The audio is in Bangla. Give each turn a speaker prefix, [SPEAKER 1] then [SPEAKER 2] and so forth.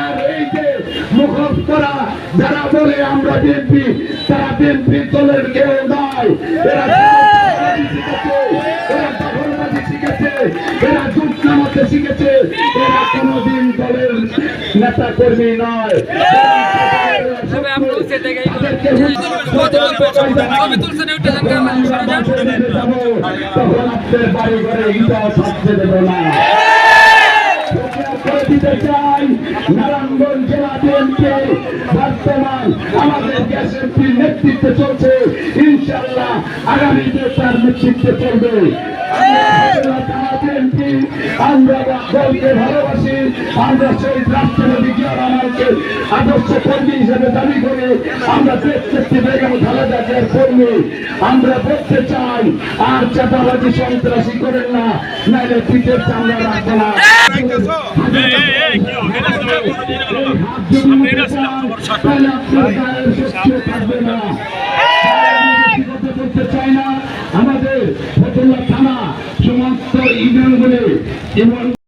[SPEAKER 1] আর এই যে মুখোশ করা যারা বলে আমরা বিএনপি তারা বিএনপি দলের কেউ নয়। এরা এরা দখলবাজি শিখেছে এরা জুট নামাতে শিখেছে। এরা কোনোদিন দলের নেতা কর্মী নয়। তখন আপনার বাড়ি ঘরে ইটাও থাকতে দেবো না। দিতে চাই। নারায়ণগঞ্জ জেলা বিএনপি, বর্তমান আমাদের গ্যাসেন্ট্রির নেতৃত্বে চলছে। ইনশাল্লাহ আগামীতে তার নেতৃত্বে চলবে। আমরা দলকে ভালোবাসি, আমরা শহীদ রাষ্ট্রপতি জিয়া রহমানকে আদর্শ হিসেবে দাবি করে আমরা নেত্রী বেগম আমরা বলতে চাই, আর চাপাবাজি সন্ত্রাসী করেন না, নাইলে পিঠের চামড়া না। না আমাদের ফতুল্লা থানা সমস্ত ইউনিয়নগুলি এবং